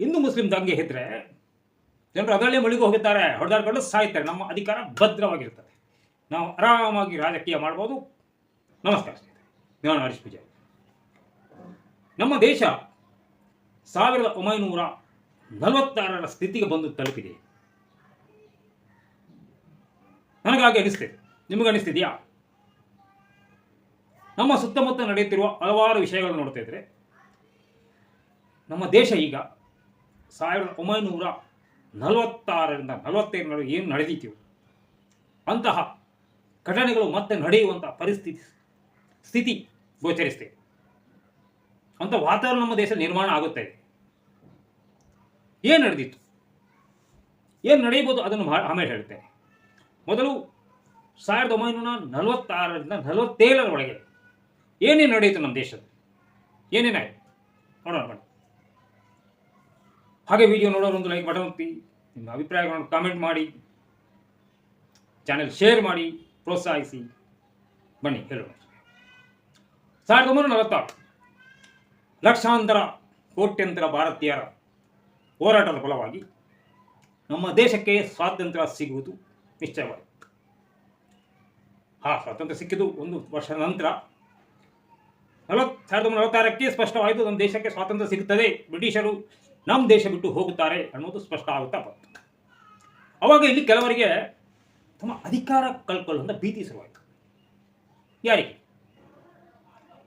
Hindu Muslim ದಂಗೆ ಇದ್ರೆ ಜನರು ಅದರಲ್ಲೇ ಮುಳುಗಿ ಹೋಗಿದ್ದಾರೆ ಹೊಡೆದಾಡ್ಕೊಂಡು ಸಾಯ್ತಾರೆ, ನಮ್ಮ ಅಧಿಕಾರ ಭದ್ರವಾಗಿರ್ತದೆ ನಾವು ಆರಾಮಾಗಿ ರಾಜಕೀಯ ಮಾಡ್ಬೋದು. ನಮಸ್ಕಾರ ನಾನು ಹರೀಶ್ ಪೂಜಾರಿ. ನಮ್ಮ ದೇಶ ಸಾವಿರದ ಒಂಬೈನೂರ ನಲವತ್ತಾರರ ಸ್ಥಿತಿಗೆ ಬಂದು ತಲುಪಿದೆ. ನನಗಾಗಿ ಅನಿಸ್ತಿದೆ ನಿಮಗೆ ಅನಿಸ್ತಿದೆಯಾ ನಮ್ಮ ಸುತ್ತಮುತ್ತ ನಡೆಯುತ್ತಿರುವ ಹಲವಾರು ವಿಷಯಗಳನ್ನು ನೋಡ್ತಾ ಇದ್ರೆ, ನಮ್ಮ ದೇಶ ಈಗ ಸಾವಿರದ ಒಂಬೈನೂರ ನಲವತ್ತಾರರಿಂದ ನಲವತ್ತೈದು ಏನು ನಡೆದಿತ್ತು ಅಂತಹ ಘಟನೆಗಳು ಮತ್ತೆ ನಡೆಯುವಂತಹ ಪರಿಸ್ಥಿತಿ, ಸ್ಥಿತಿ ಗೋಚರಿಸ್ತೇವೆ ಅಂತ ವಾತಾವರಣ ನಮ್ಮ ದೇಶ ನಿರ್ಮಾಣ ಆಗುತ್ತೆ ಏನು ನಡೆದಿತ್ತು? ಏನು ನಡೆಯಬಹುದು ಅದನ್ನು ಆಮೇಲೆ ಹೇಳ್ತೇನೆ ಮೊದಲು ಸಾವಿರದ ಒಂಬೈನೂರ ನಲವತ್ತಾರರಿಂದ ನಲವತ್ತೇಳರ ಒಳಗೆ ಏನೇನು ನಡೆಯಿತು ನಮ್ಮ ದೇಶದಲ್ಲಿ? ಏನೇನಾಯಿತು? ನೋಡೋಣ ಹಾಗೆ ವಿಡಿಯೋ ನೋಡೋರು ಒಂದು ಲೈಕ್ ಬಟನ್ ಒತ್ತಿ, ನಿಮ್ಮ ಅಭಿಪ್ರಾಯಗಳನ್ನು ಕಾಮೆಂಟ್ ಮಾಡಿ ಚಾನೆಲ್ ಶೇರ್ ಮಾಡಿ, ಪ್ರೋತ್ಸಾಹಿಸಿ, ಬನ್ನಿ ಹೇಳೋಣ. ಸಾವಿರದ ಒಂಬೈನೂರ ನಲವತ್ತಾರು, ಲಕ್ಷಾಂತರ ಕೋಟ್ಯಂತರ ಭಾರತೀಯರ ಹೋರಾಟದ ಫಲವಾಗಿ ನಮ್ಮ ದೇಶಕ್ಕೆ ಸ್ವಾತಂತ್ರ್ಯ ಸಿಗುವುದು ನಿಶ್ಚಯವಾಯಿತು ಆ ಸ್ವಾತಂತ್ರ್ಯ ಸಿಕ್ಕಿದ್ದು ಒಂದು ವರ್ಷದ ನಂತರ. ನಲವತ್ತು, ಸಾವಿರದ ಒಂಬೈನೂರ ನಲವತ್ತಾರಕ್ಕೆ ಸ್ಪಷ್ಟವಾಯಿತು, ನಮ್ಮ ದೇಶಕ್ಕೆ ಸ್ವಾತಂತ್ರ್ಯ ಸಿಗುತ್ತದೆ. ಬ್ರಿಟಿಷರು ನಮ್ಮ ದೇಶ ಬಿಟ್ಟು ಹೋಗುತ್ತಾರೆ ಅನ್ನೋದು ಸ್ಪಷ್ಟ ಆಗುತ್ತಾ ಬಂತು. ಅವಾಗ ಇಲ್ಲಿ ಕೆಲವರಿಗೆ ತಮ್ಮ ಅಧಿಕಾರ ಕಳ್ಕೊಳ್ಳುವಂಥ ಭೀತಿ ಶುರುವಾಯಿತು. ಯಾರಿಗೆ?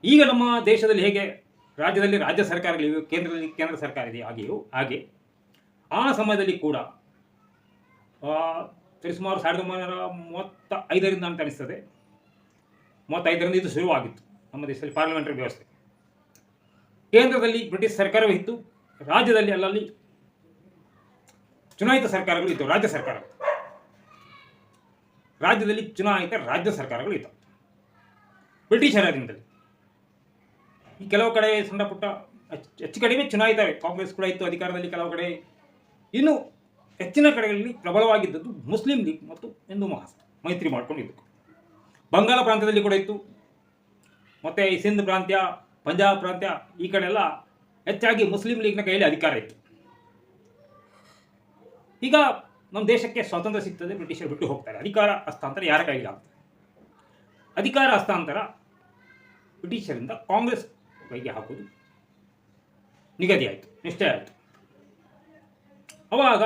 ಈಗ ನಮ್ಮ ದೇಶದಲ್ಲಿ ಹೇಗೆ? ರಾಜ್ಯದಲ್ಲಿ ರಾಜ್ಯ ಸರ್ಕಾರಗಳಿವೆ, ಕೇಂದ್ರದಲ್ಲಿ ಕೇಂದ್ರ ಸರ್ಕಾರ ಇದೆ, ಹಾಗೆಯೂ ಹಾಗೆ, ಆ ಸಮಯದಲ್ಲಿ ಕೂಡ ಸರಿಸುಮಾರು ಸಾವಿರದ ಒಂಬೈನೂರ ಮೂವತ್ತ ಐದರಿಂದ ಅಂತ ಅನಿಸ್ತದೆ. ಮೂವತ್ತೈದರಿಂದ ಇದು ಶುರುವಾಗಿತ್ತು ನಮ್ಮ ದೇಶದಲ್ಲಿ ಪಾರ್ಲಿಮೆಂಟರಿ ವ್ಯವಸ್ಥೆ. ಕೇಂದ್ರದಲ್ಲಿ ಬ್ರಿಟಿಷ್ ಸರ್ಕಾರವೇ ಇತ್ತು. ರಾಜ್ಯದಲ್ಲಿ ಅಲ್ಲಲ್ಲಿ ಚುನಾಯಿತ ಸರ್ಕಾರಗಳು ಇದ್ದವು, ರಾಜ್ಯ ಸರ್ಕಾರಗಳು. ರಾಜ್ಯದಲ್ಲಿ ಚುನಾಯಿತ ರಾಜ್ಯ ಸರ್ಕಾರಗಳು ಇದ್ದವು. ಬ್ರಿಟಿಷರ ದಿನದಲ್ಲಿ. ಈ ಕೆಲವು ಕಡೆ ಸಣ್ಣ ಪುಟ್ಟ ಹೆಚ್ಚು ಕಡಿಮೆ ಚುನಾಯಿತವೇ ಕಾಂಗ್ರೆಸ್ ಕೂಡ ಇತ್ತು ಅಧಿಕಾರದಲ್ಲಿ ಕೆಲವು ಕಡೆ. ಇನ್ನು ಹೆಚ್ಚಿನ ಕಡೆಗಳಲ್ಲಿ ಪ್ರಬಲವಾಗಿದ್ದದ್ದು ಮುಸ್ಲಿಂ ಲೀಗ್ ಮತ್ತು ಹಿಂದೂ ಮಹಾಸಭಾ, ಮೈತ್ರಿ ಮಾಡ್ಕೊಂಡಿದ್ದು ಬಂಗಾಳ ಪ್ರಾಂತ್ಯದಲ್ಲಿ ಕೂಡ ಇತ್ತು. ಮತ್ತು ಸಿಂಧ್ ಪ್ರಾಂತ್ಯ, ಪಂಜಾಬ್ ಪ್ರಾಂತ್ಯ, ಈ ಕಡೆ ಎಲ್ಲ ಹೆಚ್ಚಾಗಿ ಮುಸ್ಲಿಂ ಲೀಗ್ನ ಕೈಯಲ್ಲಿ ಅಧಿಕಾರ ಇತ್ತು. ಈಗ ನಮ್ಮ ದೇಶಕ್ಕೆ ಸ್ವಾತಂತ್ರ್ಯ ಸಿಗ್ತದೆ, ಬ್ರಿಟಿಷರು ಬಿಟ್ಟು ಹೋಗ್ತಾರೆ. ಅಧಿಕಾರ, ಹಸ್ತಾಂತರ ಯಾರ ಕೈಗೆ ಆಗ್ತದೆ ಅಧಿಕಾರ, ಹಸ್ತಾಂತರ ಬ್ರಿಟಿಷರಿಂದ ಕಾಂಗ್ರೆಸ್ ಕೈಗೆ ಹಾಕೋದು ನಿಗದಿ ಆಯಿತು ನಿಶ್ಚಯ ಆಯಿತು. ಅವಾಗ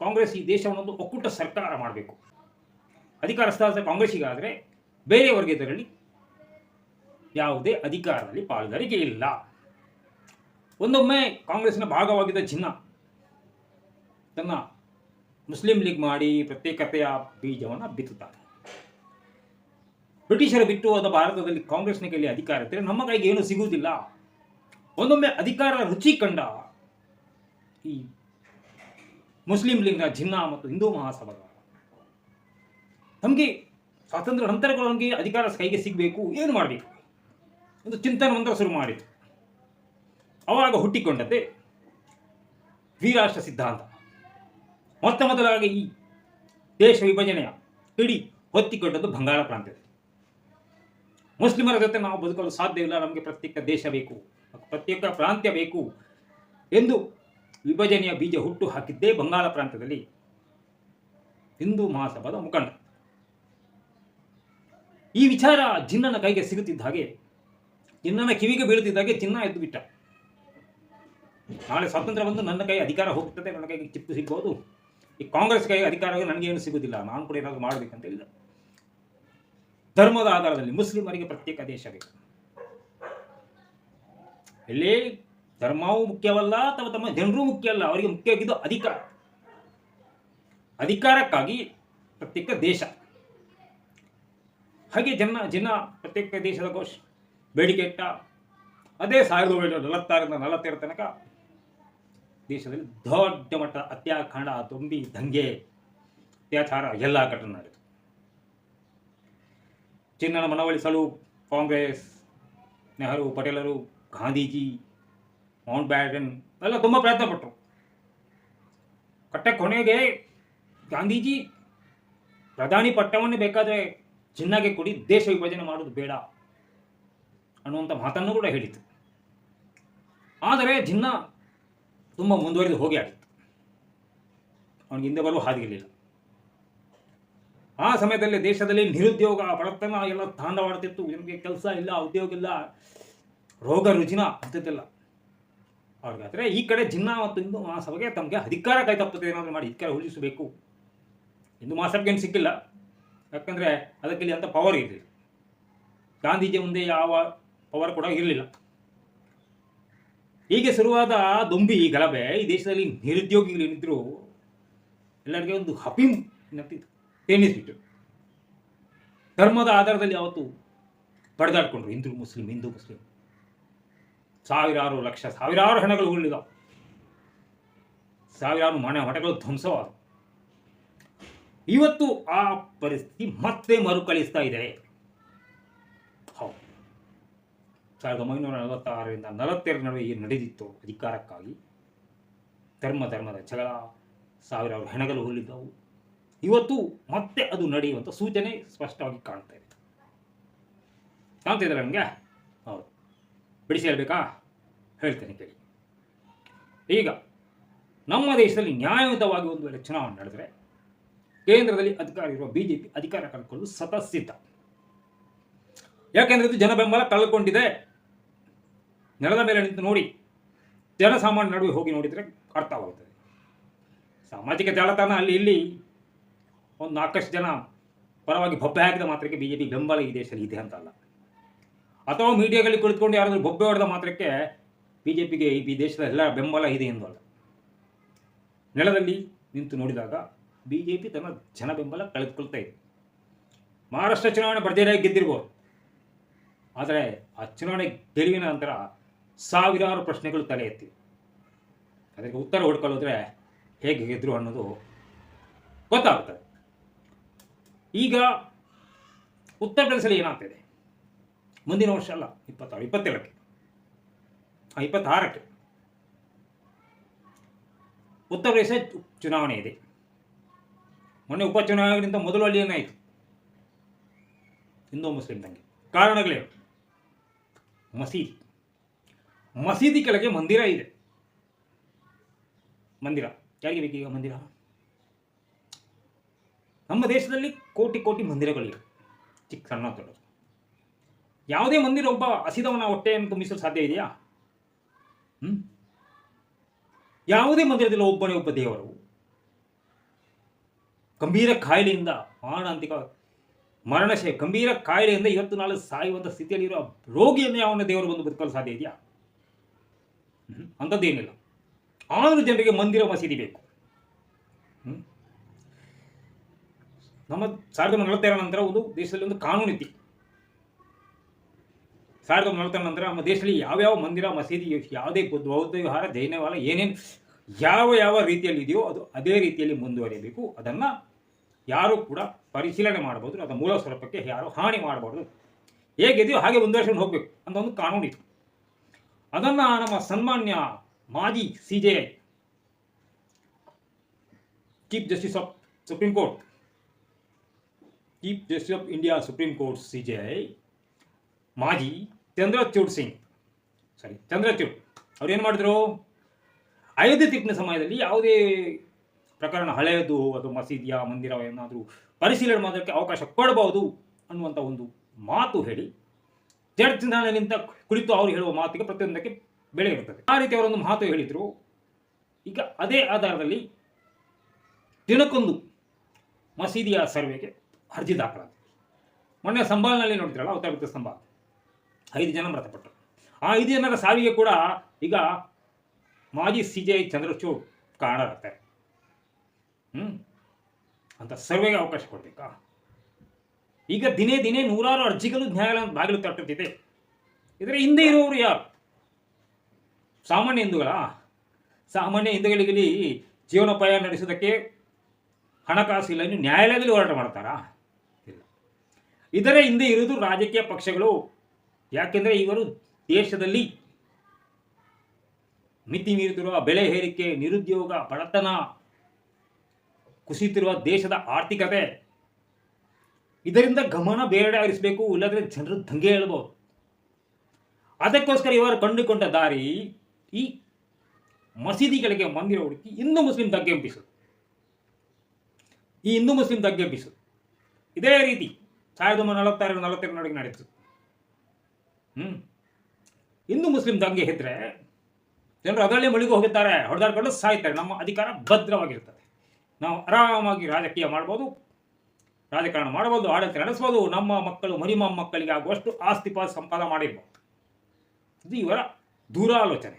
ಕಾಂಗ್ರೆಸ್ ಈ ದೇಶವನ್ನೊಂದು ಒಕ್ಕೂಟ ಸರ್ಕಾರ ಮಾಡಬೇಕು. ಅಧಿಕಾರ, ಹಸ್ತಾಂತರ ಕಾಂಗ್ರೆಸ್ಸಿಗಾದರೆ ಬೇರೆಯವರಿಗೆ ಇದರಲ್ಲಿ ಯಾವುದೇ ಅಧಿಕಾರದಲ್ಲಿ ಪಾಲುದಾರಿಕೆ ಇಲ್ಲ. ಒಂದೊಮ್ಮೆ ಕಾಂಗ್ರೆಸ್ನ ಭಾಗವಾಗಿದ್ದ ಜಿನ್ನ ತನ್ನ ಮುಸ್ಲಿಂ ಲೀಗ್ ಮಾಡಿ ಪ್ರತ್ಯೇಕತೆಯ ಬೀಜವನ್ನು ಬಿತ್ತುತ್ತಾರೆ. ಬ್ರಿಟಿಷರು ಬಿಟ್ಟು ಹೋದ ಭಾರತದಲ್ಲಿ ಕಾಂಗ್ರೆಸ್ನ ಕೈಯಲ್ಲಿ ಅಧಿಕಾರ ಇದ್ದರೆ ನಮ್ಮ ಕೈಗೆ ಏನು ಸಿಗುವುದಿಲ್ಲ. ಒಂದೊಮ್ಮೆ ಅಧಿಕಾರ ರುಚಿ ಕಂಡ ಈ ಮುಸ್ಲಿಂ ಲೀಗ್ನ ಜಿನ್ನ ಮತ್ತು ಹಿಂದೂ ಮಹಾಸಭಾಗ ನಮಗೆ ಸ್ವಾತಂತ್ರ್ಯ ನಂತರ ನಮಗೆ ಅಧಿಕಾರ ಕೈಗೆ ಸಿಗಬೇಕು, ಏನು ಮಾಡಬೇಕು? ಒಂದು ಚಿಂತನೆ ಮಂತ್ರ ಶುರು ಮಾಡಿತು. ಅವಾಗ ಹುಟ್ಟಿಕೊಂಡದ್ದೇ ದ್ವಿರಾಷ್ಟ್ರ ಸಿದ್ಧಾಂತ. ಮೊತ್ತ ಮೊದಲಾಗಿ ಈ ದೇಶ ವಿಭಜನೆಯ ಇಡೀ ಹೊತ್ತಿಕೊಂಡದ್ದು ಬಂಗಾಳ ಪ್ರಾಂತ್ಯದಲ್ಲಿ. ಮುಸ್ಲಿಮರ ಜೊತೆ ನಾವು ಬದುಕಲು ಸಾಧ್ಯ ಇಲ್ಲ ನಮಗೆ ಪ್ರತ್ಯೇಕ ದೇಶ ಬೇಕು, ಪ್ರತ್ಯೇಕ ಪ್ರಾಂತ್ಯ ಬೇಕು ಎಂದು ವಿಭಜನೆಯ ಬೀಜ ಹುಟ್ಟು ಹಾಕಿದ್ದೇ ಬಂಗಾಳ ಪ್ರಾಂತ್ಯದಲ್ಲಿ ಹಿಂದೂ ಮಹಾಸಭಾದ ಮುಖಂಡ. ಈ ವಿಚಾರ ಜಿನ್ನನ ಕೈಗೆ ಸಿಗುತ್ತಿದ್ದ ಹಾಗೆ ಜಿನ್ನನ ಕಿವಿಗೆ ಬೀಳುತ್ತಿದ್ದಾಗೆ ಚಿನ್ನ ಎದ್ದು ಬಿಟ್ಟ. ನಾಳೆ ಸ್ವಾತಂತ್ರ್ಯ ಬಂದು ನನ್ನ ಕೈ ಅಧಿಕಾರ ಹೋಗ್ತದೆ, ನನ್ನ ಕೈಗೆ ಚಿಪ್ಪು ಸಿಗ್ಬೋದು. ಈ ಕಾಂಗ್ರೆಸ್ ಕೈ ಅಧಿಕಾರ ನನಗೇನು ಸಿಗುವುದಿಲ್ಲ ನಾನು ಕೂಡ ಏನಾದರೂ ಮಾಡಬೇಕಂತ ಇಲ್ಲ. ಧರ್ಮದ ಆಧಾರದಲ್ಲಿ ಮುಸ್ಲಿಮರಿಗೆ ಪ್ರತ್ಯೇಕ ದೇಶ ಬೇಕು. ಇಲ್ಲಿ ಧರ್ಮವೂ ಮುಖ್ಯವಲ್ಲ ಅಥವಾ ತಮ್ಮ ಜನರು ಮುಖ್ಯ ಅಲ್ಲ ಅವರಿಗೆ ಮುಖ್ಯವಾಗಿದ್ದು ಅಧಿಕಾರ. ಅಧಿಕಾರಕ್ಕಾಗಿ ಪ್ರತ್ಯೇಕ ದೇಶ. ಹಾಗೆ ಜನ ಜನ ಪ್ರತ್ಯೇಕ ದೇಶದ ಘೋಷ ಬೇಡಿಕೆ ಇಟ್ಟ ಅದೇ ಸಾವಿರದ ಒಂಬೈನೂರ ನಲವತ್ತಾರರಿಂದ ನಲವತ್ತೆರಡು ತನಕ ದೇಶದಲ್ಲಿ ದೊಡ್ಡ ಮಟ್ಟ ಅತ್ಯಾಖಂಡ ತುಂಬಿ ದಂಗೆ, ಅತ್ಯಾಚಾರ ಎಲ್ಲ ಘಟನೆ ನಡೆಯಿತು ಚಿನ್ನನ ಮನವೊಲಿಸಲು ಕಾಂಗ್ರೆಸ್, ನೆಹರು, ಪಟೇಲರು, ಗಾಂಧೀಜಿ, ಮೌಂಟ್ ಬ್ಯಾಟನ್ ಎಲ್ಲ ತುಂಬ ಪ್ರಯತ್ನ ಪಟ್ಟರು ಕಟ್ಟ ಕೊನೆಗೆ ಗಾಂಧೀಜಿ ಪ್ರಧಾನಿ ಪಟ್ಟವನ್ನೇ ಬೇಕಾದರೆ ಚಿನ್ನಗೆ ಕೊಡಿ, ದೇಶ ವಿಭಜನೆ ಮಾಡೋದು ಬೇಡ. ಅನ್ನುವಂಥ ಮಾತನ್ನು ಕೂಡ ಹೇಳಿತು ಆದರೆ ಜಿನ್ನ ತುಂಬ ಮುಂದುವರಿದು ಹೋಗಿ ಆಗಿತ್ತು. ಅವನಿಗೆ ಹಿಂದೆ ಬರುವ ಹಾದಿರಲಿಲ್ಲ ಆ ಸಮಯದಲ್ಲಿ ದೇಶದಲ್ಲಿ ನಿರುದ್ಯೋಗ, ಬಡತನ ಎಲ್ಲ ತಾಂಡವಾಡ್ತಿತ್ತು ನಿಮಗೆ ಕೆಲಸ ಇಲ್ಲ, ಉದ್ಯೋಗ ಇಲ್ಲ, ರೋಗ, ರುಜಿನ ಅಂಥದ್ದೆಲ್ಲ. ಅವ್ರಿಗಾದರೆ ಈ ಕಡೆ ಜಿನ್ನ ಮತ್ತು ಹಿಂದೂ ಮಹಾಸಭೆಗೆ ತಮಗೆ ಅಧಿಕಾರ ಕೈ ತಪ್ಪುತ್ತೆ ಏನಾದರೂ ಮಾಡಿ ಅಧಿಕಾರ ಉಳಿಸಬೇಕು. ಹಿಂದೂ ಮಹಾಸಭೆಗೆ ಏನು ಸಿಕ್ಕಿಲ್ಲ. ಯಾಕಂದರೆ ಅದಕ್ಕೆ ಅಂಥ ಪವರ್ ಇರಲಿಲ್ಲ. ಗಾಂಧೀಜಿ ಮುಂದೆ ಯಾವ ಪವರ್ ಕೂಡ ಇರಲಿಲ್ಲ. ಹೀಗೆ ಶುರುವಾದ ದೊಂಬಿ ಗಲಭೆ ಈ ದೇಶದಲ್ಲಿ ನಿರುದ್ಯೋಗಿಗಳಿದ್ರು ಎಲ್ಲರಿಗೆ ಒಂದು ಹಪಿಂ ನತ್ತಿತ್ತು ತೇನಿಸ್ಬಿಟ್ಟು ಧರ್ಮದ ಆಧಾರದಲ್ಲಿ ಯಾವತ್ತು ಪಡೆದಾಡ್ಕೊಂಡ್ರು ಹಿಂದೂ ಮುಸ್ಲಿಂ ಹಿಂದೂ ಮುಸ್ಲಿಂ. ಸಾವಿರಾರು ಲಕ್ಷ, ಸಾವಿರಾರು ಹಣಗಳು ಉರುಳಿದಾವೆ. ಸಾವಿರಾರು ಮನೆ ಮಠಗಳು ಧ್ವಂಸವಾದ ಇವತ್ತು ಆ ಪರಿಸ್ಥಿತಿ ಮತ್ತೆ ಮರುಕಳಿಸ್ತಾ ಇದೆ ಹೌದು ಸಾವಿರದ ಒಂಬೈನೂರ ನಲವತ್ತಾರರಿಂದ ನಲವತ್ತೆರಡು ನಡುವೆ ಏನು ನಡೆದಿತ್ತು ಅಧಿಕಾರಕ್ಕಾಗಿ. ಧರ್ಮ, ಧರ್ಮದ ಜಗಳ, ಸಾವಿರಾರು ಹೆಣಗಲು ಹೋಲಿದ್ದವು ಇವತ್ತು ಮತ್ತೆ ಅದು ನಡೆಯುವಂಥ ಸೂಚನೆ ಸ್ಪಷ್ಟವಾಗಿ ಕಾಣ್ತಾ ಇದೆ. ಕಾಣ್ತಿದ್ದಾರೆ ನನಗೆ ಹೌದು. ಬಿಡಿಸಿ ಹೇಳ್ಬೇಕಾ? ಹೇಳ್ತೇನೆ ಕೇಳಿ. ಈಗ ನಮ್ಮ ದೇಶದಲ್ಲಿ ನ್ಯಾಯಯುತವಾಗಿ ಒಂದು ವೇಳೆ ಚುನಾವಣೆ ನಡೆದರೆ ಕೇಂದ್ರದಲ್ಲಿ ಅಧಿಕಾರ ಇರುವ ಬಿ ಜೆ ಪಿ ಅಧಿಕಾರ ಕಳ್ಕೊಳ್ಳಲು ಸತಸಿದ್ಧ ಯಾಕೆಂದ್ರೆ ಇದು ಜನ ಬೆಂಬಲ ಕಳ್ಕೊಂಡಿದೆ. ನೆಲದ ಮೇಲೆ ನಿಂತು ನೋಡಿ ಜನಸಾಮಾನ್ಯ ನಡುವೆ ಹೋಗಿ ನೋಡಿದರೆ ಅರ್ಥವಾಗುತ್ತದೆ. ಸಾಮಾಜಿಕ ಜಾಲತಾಣ ಅಲ್ಲಿ ಇಲ್ಲಿ ಒಂದು ನಾಲ್ಕಷ್ಟು ಜನ ಪರವಾಗಿ ಬೊಬ್ಬೆ ಹಾಕಿದ ಮಾತ್ರಕ್ಕೆ ಬಿ ಜೆ ಪಿ ಬೆಂಬಲ ಈ ದೇಶದಲ್ಲಿ ಇದೆ ಅಂತ ಅಲ್ಲ ಅಥವಾ ಮೀಡಿಯಾಗಳಲ್ಲಿ ಕುಳಿತುಕೊಂಡು ಯಾರಾದರೂ ಬೊಬ್ಬೆ ಹೊಡೆದ ಮಾತ್ರಕ್ಕೆ ಬಿ ಜೆ ಪಿಗೆ ಈ ದೇಶದ ಎಲ್ಲ ಬೆಂಬಲ ಇದೆ ಎಂದು ಅಲ್ಲ. ನೆಲದಲ್ಲಿ ನಿಂತು ನೋಡಿದಾಗ ಬಿ ಜೆ ಪಿ ತನ್ನ ಜನ ಬೆಂಬಲ ಕಳೆದುಕೊಳ್ತಾ ಇದೆ. ಮಹಾರಾಷ್ಟ್ರ ಚುನಾವಣೆ ಭರ್ಜರಿಯಾಗಿ ಗೆದ್ದಿರ್ಬೋದು. ಆದರೆ ಆ ಚುನಾವಣೆ ಗೆಲುವಿನ ನಂತರ ಸಾವಿರಾರು ಪ್ರಶ್ನೆಗಳು ತಲೆ ಎತ್ತಿವೆ ಅದಕ್ಕೆ ಉತ್ತರ ಹುಡ್ಕೊಳ್ಳೋದ್ರೆ ಹೇಗೆ ಗೆದ್ರು ಅನ್ನೋದು ಗೊತ್ತಾಗ್ತದೆ. ಈಗ ಉತ್ತರ ಪ್ರದೇಶದಲ್ಲಿ ಏನಾಗ್ತಿದೆ? ಮುಂದಿನ ವರ್ಷ ಅಲ್ಲ, ಇಪ್ಪತ್ತಾರು, ಇಪ್ಪತ್ತೇಳಕ್ಕೆ. ಇಪ್ಪತ್ತಾರಕ್ಕೆ. ಉತ್ತರ ಪ್ರದೇಶ ಚುನಾವಣೆ ಇದೆ. ಮೊನ್ನೆ ಉಪಚುನಾವಣೆಗಿಂತ ಮೊದಲು ಅಲ್ಲಿ ಏನಾಯಿತು? ಹಿಂದೂ ಮುಸ್ಲಿಂ ದಂಗೆ ಕಾರಣಗಳೇನು? ಮಸೀದಿ. ಮಸೀದಿ ಕೆಳಗೆ ಮಂದಿರ ಇದೆ. ಮಂದಿರ. ಯಾರಿಗೆ ಬೇಕೀಗ ಮಂದಿರ? ನಮ್ಮ ದೇಶದಲ್ಲಿ ಕೋಟಿ ಕೋಟಿ ಮಂದಿರಗಳಿವೆ. ಚಿಕ್ಕ ಸಣ್ಣ ದೊಡ್ಡದು. ಯಾವುದೇ ಮಂದಿರ ಒಬ್ಬ ಹಸಿದವನ ಹೊಟ್ಟೆಯನ್ನು ತುಂಬಿಸಲು ಸಾಧ್ಯ ಇದೆಯಾ? ಹ್ಮ್? ಯಾವುದೇ ಮಂದಿರದಲ್ಲಿ ಒಬ್ಬನೇ ಒಬ್ಬ ದೇವರು ಗಂಭೀರ ಕಾಯಿಲೆಯಿಂದ ಮಾರಣಾಂತಿಕ ಮರಣಶೆ ಗಂಭೀರ ಕಾಯಿಲೆಯಿಂದ ಇವತ್ತು ನಾಳೆ ಸಾಯುವಂಥ ಸ್ಥಿತಿಯಲ್ಲಿರುವ ರೋಗಿಯನ್ನು ಯಾವನ ದೇವರು ಬಂದು ಬದುಕಲು ಸಾಧ್ಯ ಇದೆಯಾ? ಅಂಥದ್ದೇನಿಲ್ಲ ಆರು ಜನರಿಗೆ ಮಂದಿರ ಮಸೀದಿ ಬೇಕು? ನಮ್ಮ ಸಾವಿರದ ಒಂಬೈನೂರ ನಂತರ ಒಂದು ದೇಶದಲ್ಲಿ ಒಂದು ಕಾನೂನು ಇತ್ತು. ಸಾವಿರದ ಒಂಬೈನೂರ ನಂತರ ನಮ್ಮ ದೇಶದಲ್ಲಿ ಯಾವ್ಯಾವ ಮಂದಿರ, ಮಸೀದಿ, ಯಾವುದೇ ಬೌದ್ಧ ಬೌದ್ಧ ವಿಹಾರ ಜೈನವಾಲ ಏನೇನು ಯಾವ ಯಾವ ರೀತಿಯಲ್ಲಿ ಇದೆಯೋ ಅದು ಅದೇ ರೀತಿಯಲ್ಲಿ ಮುಂದುವರಿಯಬೇಕು ಅದನ್ನು ಯಾರೂ ಕೂಡ ಪರಿಶೀಲನೆ ಮಾಡಬಹುದು ಅದರ ಮೂಲ ಸ್ವರೂಪಕ್ಕೆ ಯಾರು ಹಾನಿ ಮಾಡಬಾರ್ದು. ಹೇಗಿದೆಯೋ ಹಾಗೆ ಮುಂದುವರ್ಸ್ಕೊಂಡು ಹೋಗಬೇಕು ಅಂತ ಒಂದು ಕಾನೂನು ಇತ್ತು. ಅದನ್ನು ನಮ್ಮ ಸನ್ಮಾನ್ಯ ಮಾಜಿ C J chief justice of supreme court chief justice of India supreme court C J ಮಾಜಿ ಚಂದ್ರಚೂಡ್ ಸಿಂಗ್. ಸಾರಿ ಚಂದ್ರಚೂಡ್. ಅವ್ರು ಏನು ಮಾಡಿದ್ರು? ಅಯೋಧ್ಯೆ ತೀರ್ಪಿನ ಸಮಯದಲ್ಲಿ ಯಾವುದೇ ಪ್ರಕರಣ ಹಳೆಯದು, ಅದು ಮಸೀದಿಯ ಮಂದಿರ ಏನಾದರೂ ಪರಿಶೀಲನೆ ಮಾಡೋದಕ್ಕೆ ಅವಕಾಶ ಕೊಡಬಹುದು ಅನ್ನುವಂಥ ಒಂದು ಮಾತು ಹೇಳಿ ಜಡ್ಜ್ನಲ್ಲಿ ನಿಂತ ಕುಳಿತು ಅವರು ಹೇಳುವ ಮಾತಿಗೆ ಪ್ರತಿಯೊಂದಕ್ಕೆ ಬೆಳೆ ಇರುತ್ತದೆ ಆ ರೀತಿ ಅವರೊಂದು ಮಾತು ಹೇಳಿದರು. ಈಗ ಅದೇ ಆಧಾರದಲ್ಲಿ ದಿನಕ್ಕೊಂದು ಮಸೀದಿಯ ಸರ್ವೆಗೆ ಅರ್ಜಿ ದಾಖಲಾಗಿದೆ ಮೊನ್ನೆ ಸಂಬಾಲ್ನಲ್ಲಿ ನೋಡಿದ್ರಲ್ಲ ಪ್ರದೇಶ ಸಂಬಾಲ್. ಐದು ಜನ ಮೃತಪಟ್ಟರು. ಆ ಐದು ಜನರ ಸಾವಿಗೆ ಕೂಡ ಈಗ ಮಾಜಿ ಸಿ ಜೆ ಚಂದ್ರಚೂಡ್ ಕಾರಣರಾಗ್ತಾರೆ ಹ್ಞೂ ಅಂತ ಸರ್ವೆಗೆ ಅವಕಾಶ ಕೊಡಬೇಕಾ? ಈಗ ದಿನೇ ದಿನೇ ನೂರಾರು ಅರ್ಜಿಗಳು ನ್ಯಾಯಾಲಯ ಬಾಗಿಲು ತಟ್ಟುತ್ತಿದೆ ಇದರ ಹಿಂದೆ ಇರುವವರು ಯಾರು? ಸಾಮಾನ್ಯ ಹಿಂದೂಗಳ? ಸಾಮಾನ್ಯ ಹಿಂದೂಗಳಿಗೆ ಜೀವನೋಪಾಯ ನಡೆಸೋದಕ್ಕೆ ಹಣಕಾಸು ಇಲ್ಲ ಇನ್ನು ನ್ಯಾಯಾಲಯದಲ್ಲಿ ಹೋರಾಟ ಮಾಡ್ತಾರಾ? ಇಲ್ಲ. ಇದರ ಹಿಂದೆ ಇರುವುದು ರಾಜಕೀಯ ಪಕ್ಷಗಳು. ಯಾಕೆಂದರೆ ಇವರು ದೇಶದಲ್ಲಿ ಮಿತಿ ಮೀರುತ್ತಿರುವ ಬೆಲೆ ಏರಿಕೆ, ನಿರುದ್ಯೋಗ, ಬಡತನ ಕುಸಿಯುತ್ತಿರುವ ದೇಶದ ಆರ್ಥಿಕತೆ. ಇದರಿಂದ ಗಮನ ಬೇರೆ ಆರಿಸಬೇಕು ಇಲ್ಲದ್ರೆ ಜನರು ದಂಗೆ ಹೇಳ್ಬೋದು. ಅದಕ್ಕೋಸ್ಕರ ಇವರು ಕಂಡುಕೊಂಡ ದಾರಿ, ಈ ಮಸೀದಿಗಳಿಗೆ ಮಂದಿರ ಹುಡುಕಿ ಹಿಂದೂ ಮುಸ್ಲಿಂ ತಗ್ಗೆಂಪಿಸೋದು ಈ ಹಿಂದೂ ಮುಸ್ಲಿಂ ಎಬ್ಬಿಸೋದು ಇದೇ ರೀತಿ ಸಾವಿರದ ಒಂಬೈನೂರ ನಲವತ್ತಾರು ನಲವತ್ತೆರಡು ನಡುವೆ ನಡೀತು ಹ್ಞೂ ಹಿಂದೂ ಮುಸ್ಲಿಂ ದಂಗೆ ಇದ್ದರೆ ಜನರು ಅದರಲ್ಲೇ ಮುಳುಗಿ ಹೋಗುತ್ತಾರೆ, ಹೊಡೆದಾಡ್ಕೊಂಡು ಸಾಯ್ತಾರೆ. ನಮ್ಮ ಅಧಿಕಾರ ಭದ್ರವಾಗಿರ್ತದೆ ನಾವು ಆರಾಮಾಗಿ ರಾಜಕೀಯ ಮಾಡ್ಬೋದು. ರಾಜಕಾರಣ ಮಾಡಬಹುದು, ಆಡಳಿತ ನಡೆಸಬಹುದು, ನಮ್ಮ ಮಕ್ಕಳು ಮರಿ ಮಕ್ಕಳಿಗೆ ಆಗುವಷ್ಟು ಆಸ್ತಿ ಪಾಸ್ ಸಂಪಾದ ಮಾಡಿರ್ಬೋದು. ಇದು ಇವರ ದೂರಾಲೋಚನೆ.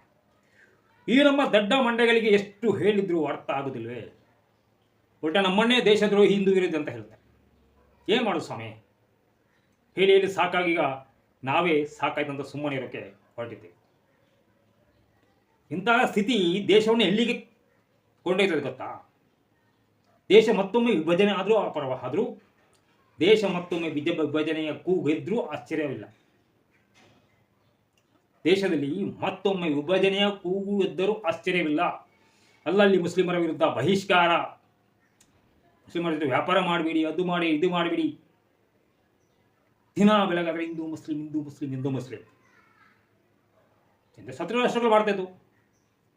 ಈ ನಮ್ಮ ದಡ್ಡ ಮಂಡೆಗಳಿಗೆ ಎಷ್ಟು ಹೇಳಿದ್ರು ಅರ್ಥ ಆಗುದಿಲ್ವೇ? ಒಟ್ಟ ನಮ್ಮನ್ನೇ ದೇಶದ್ರೋಹಿ ಹಿಂದೂ ವಿರುದ್ಧ ಅಂತ ಹೇಳ್ತಾರೆ. ಏನು ಮಾಡು ಸ್ವಾಮಿ? ಹೇಳಿ ಹೇಳಿ ಸಾಕಾಗೀಗ ನಾವೇ ಸಾಕಾಯ್ತಂತ ಸುಮ್ಮನೆ ಇರೋಕ್ಕೆ ಹೊರಟಿದ್ದೇವೆ. ಇಂತಹ ಸ್ಥಿತಿ ದೇಶವನ್ನು ಎಲ್ಲಿಗೆ ಕೊಂಡೊಯ್ತದೆ ಗೊತ್ತಾ? ದೇಶ ಮತ್ತೊಮ್ಮೆ ವಿಭಜನೆ ಆದರೂ ಅಪರವಾದರೂ ದೇಶ ಮತ್ತೊಮ್ಮೆ ವಿದ್ಯ ವಿಭಜನೆಯ ಕೂಗೆದ್ರೂ ಆಶ್ಚರ್ಯವಿಲ್ಲ. ದೇಶದಲ್ಲಿ ಮತ್ತೊಮ್ಮೆ ವಿಭಜನೆಯ ಕೂಗು ಎದ್ದರೂ ಆಶ್ಚರ್ಯವಿಲ್ಲ. ಅಲ್ಲಲ್ಲಿ ಮುಸ್ಲಿಮರ ವಿರುದ್ಧ ಬಹಿಷ್ಕಾರ. ಮುಸ್ಲಿಮರ ಜೊತೆ ವ್ಯಾಪಾರ ಮಾಡಬೇಡಿ, ಅದು ಮಾಡಿ, ಇದು ಮಾಡಬೇಡಿ. ದಿನ ಬೆಳಗಾದ್ರೆ ಹಿಂದೂ ಮುಸ್ಲಿಂ ಹಿಂದೂ ಮುಸ್ಲಿಂ ಹಿಂದೂ ಮುಸ್ಲಿಂ. ಸತ್ರ ರಾಷ್ಟ್ರಗಳು ಮಾಡ್ತಾ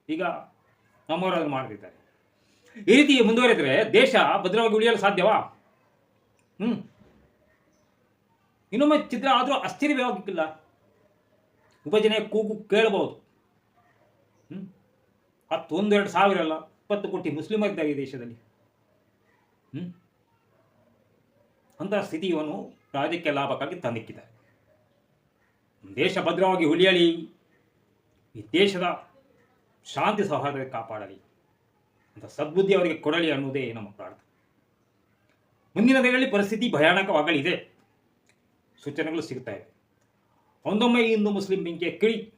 ಈಗ ನಮ್ಮವರು ಅದನ್ನು ಮಾಡ್ತಿದ್ದಾರೆ. ಈ ರೀತಿ ಮುಂದುವರೆದರೆ ದೇಶ ಭದ್ರವಾಗಿ ಉಳಿಯಲು ಸಾಧ್ಯವಾ? ಹ್ಮ್. ಇನ್ನೊಮ್ಮೆ ಚಿತ್ರ ಆದರೂ ಆಶ್ಚರ್ಯವಾಗಿಲ್ಲ ವಿಭಜನೆ ಕೂಗು ಕೇಳಬಹುದು ಹ್ಮ್. ಹತ್ತು ಒಂದೆರಡು ಸಾವಿರ ಅಲ್ಲ, ಇಪ್ಪತ್ತು ಕೋಟಿ ಮುಸ್ಲಿಮರಿದ್ದಾರೆ ಈ ದೇಶದಲ್ಲಿ. ಹ್ಮ್. ಅಂತಹ ಇವನು ರಾಜಕೀಯ ಲಾಭಕ್ಕಾಗಿ ತಂದಿಕ್ಕಿದ್ದಾರೆ ದೇಶ ಭದ್ರವಾಗಿ ಉಳಿಯಲಿ, ಈ ದೇಶದ ಶಾಂತಿ ಸೌಹಾರ್ದ ಕಾಪಾಡಲಿ, ಅಂತ ಸದ್ಬುದ್ಧಿ ಅವರಿಗೆ ಕೊಡಲಿ ಅನ್ನೋದೇ ನಮ್ಮ ಪ್ರಾರ್ಥನೆ. ಮುಂದಿನ ದಿನಗಳಲ್ಲಿ ಪರಿಸ್ಥಿತಿ ಭಯಾನಕವಾಗಲಿದೆ. ಸೂಚನೆಗಳು ಸಿಗ್ತಾ ಇವೆ ಒಂದೊಮ್ಮೆ ಹಿಂದೂ ಮುಸ್ಲಿಂ ಬೆಂಕಿಯ ಕಿಳಿ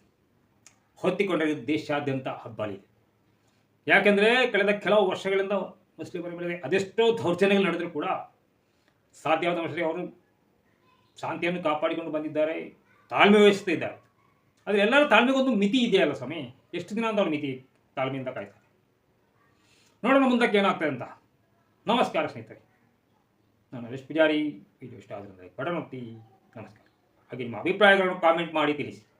ಹೊತ್ತಿಕೊಂಡಿರುವ ದೇಶಾದ್ಯಂತ ಹಬ್ಬಲಿದೆ ಯಾಕೆಂದರೆ ಕಳೆದ ಕೆಲವು ವರ್ಷಗಳಿಂದ ಮುಸ್ಲಿಮರ ಮೇಲೆ ಅದೆಷ್ಟೋ ದೌರ್ಜನ್ಯಗಳು ನಡೆದರೂ ಕೂಡ ಸಾಧ್ಯವಾದ ಮಟ್ಟಿಗೆ ಅವರು ಶಾಂತಿಯನ್ನು ಕಾಪಾಡಿಕೊಂಡು ಬಂದಿದ್ದಾರೆ. ತಾಳ್ಮೆ ವಹಿಸ್ತಾ ಇದ್ದಾರೆ. ಆದರೆ ಎಲ್ಲರ ತಾಳ್ಮೆಗೊಂದು ಮಿತಿ ಇದೆಯಲ್ಲ ಸ್ವಾಮಿ? ಎಷ್ಟು ದಿನ ಅಂತ ಅವ್ರ ಮಿತಿ ತಾಳ್ಮೆಯಿಂದ ಕಾಯ್ತಾರೆ. ನೋಡೋಣ ಮುಂದಕ್ಕೆ ಏನಾಗ್ತದೆ ಅಂತ. ನಮಸ್ಕಾರ ಸ್ನೇಹಿತರೆ. ನಾನು ಹರೀಶ್ ಪೂಜಾರಿ ವಿಡಿಯೋ ಇಷ್ಟ ಆದರೆ ನಮಸ್ಕಾರ. ಹಾಗೆ ನಿಮ್ಮ ಅಭಿಪ್ರಾಯಗಳನ್ನು ಕಾಮೆಂಟ್ ಮಾಡಿ ತಿಳಿಸಿ.